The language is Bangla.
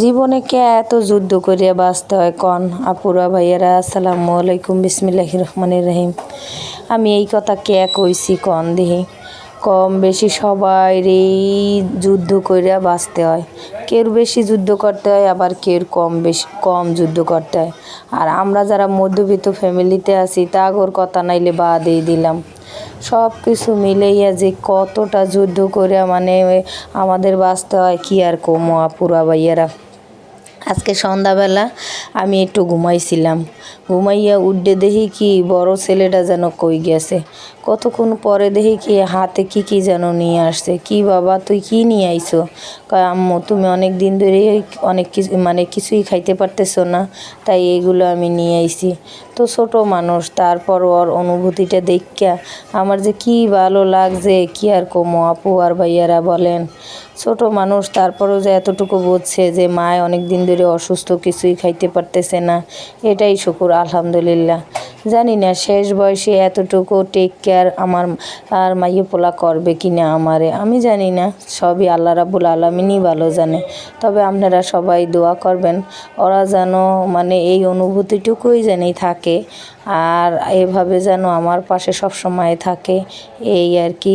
জীবনে কে এত যুদ্ধ করিয়া বাঁচতে হয় কন? আপুরা ভাইয়ারা, আসসালামু আলাইকুম, বিসমিল্লাহির রহমানির রহিম। আমি এই কথা কে কইছি কন দিহি? কম বেশি সবাই এই যুদ্ধ করিয়া বাঁচতে হয়। কেউ বেশি যুদ্ধ করতে হয়, আবার কেউ কম বেশি, কম যুদ্ধ করতে হয়। আর আমরা যারা মধ্যবিত্ত ফ্যামিলিতে আছি তাগোর কথা নাইলে বাদই দিলাম। সব কিছু মিলেইয়া যে কতটা যুদ্ধ করে মানে আমাদের বাঁচতে হয়, কি আর কমো আপুরা ভাইয়ারা আজকে সন্ধ্যাবেলা আমি একটু ঘুমাইছিলাম। ঘুমাইয়া উঠে দেখি কি বড় ছেলেটা যেন কই গেছে। কতক্ষণ পরে দেখি কি হাতে কি কি যেন নিয়ে আসছে। কি বাবা, তুই কি নিয়ে আইছো? আম্মু, তুমি অনেক দিন ধরে অনেক কিছু মানে কিছুই খাইতে পারতেছো না, তাই এইগুলো আমি নিয়ে আইছি। তো ছোট মানুষ, তারপর ওর অনুভূতিটা দেখা আমার যে কি ভালো লাগছে, কি আর কমো, আপু আর ভাইয়ারা বলেন। ছোট মানুষ, তারপরেও যে এতটুকু বুঝছে যে মায় অনেক দিন ধরে অসুস্থ, কিছুই খাইতে পারতেছে না, এটাই শুকুর, আলহামদুলিল্লাহ। জানি না, শেষ বয়সে এতটুকু টেক কেয়ার আমার আর মাইয়ে পোলা করবে কি না আমারে, আমি জানি না, সবই আল্লাহ রাবুল আলমিনই ভালো জানে। তবে আপনারা সবাই দোয়া করবেন, ওরা যেন মানে এই অনুভূতিটুকুই জানি থাকে, আর এভাবে যেন আমার পাশে সব সময় থাকে, এই আর কি।